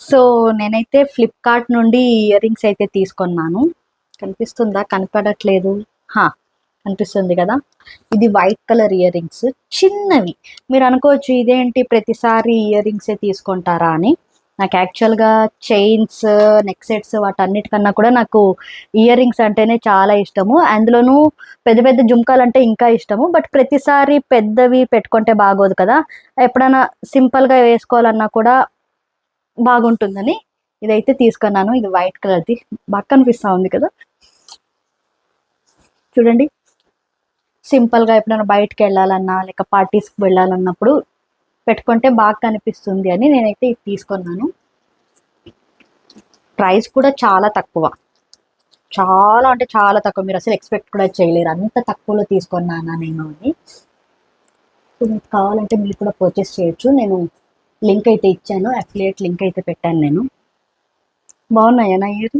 So నేనైతే Flipkart నుండి ear rings అయితే తీసుకున్నాను. కనిపిస్తుందా? కనపడట్లేదు. హా కనిపిస్తుంది కదా. ఇది వైట్ కలర్ ఇయర్ రింగ్స్ చిన్నవి. మీరు అనుకోవచ్చు ఇదేంటి? ప్రతిసారి ఇయర్ రింగ్సే తీసుకుంటారా అని. నాకు యాక్చువల్గా చైన్స్ నెక్ సెట్స్ వాటన్నిటికన్నా కూడా నాకు ఇయర్ రింగ్స్ అంటేనే చాలా ఇష్టము. అందులోనూ పెద్ద పెద్ద జుంకాలు అంటే ఇంకా ఇష్టము. బట్ ప్రతిసారి పెద్దవి పెట్టుకుంటే బాగోదు కదా. ఎప్పుడైనా సింపుల్గా వేసుకోవాలన్నా కూడా బాగుంటుందని ఇదైతే తీసుకున్నాను. ఇది వైట్ కలర్ది బాగా కనిపిస్తూ ఉంది కదా. చూడండి. సింపుల్గా ఎప్పుడైనా బయటకు వెళ్ళాలన్నా లేక పార్టీస్కి వెళ్ళాలన్నప్పుడు పెట్టుకుంటే బాగా కనిపిస్తుంది అని నేనైతే ఇది తీసుకున్నాను. ప్రైస్ కూడా చాలా తక్కువ. చాలా అంటే చాలా తక్కువ. మీరు అసలు ఎక్స్పెక్ట్ కూడా చేయలేరు. అంత తక్కువలో తీసుకున్నాను నేను అని. సో మీకు కావాలంటే మీరు కూడా పర్చేస్ చేయొచ్చు. నేను లింక్ అయితే ఇచ్చాను అఫిలియేట్ లింక్ అయితే పెట్టాను నేను. బాగున్నాయా నా ఇయర్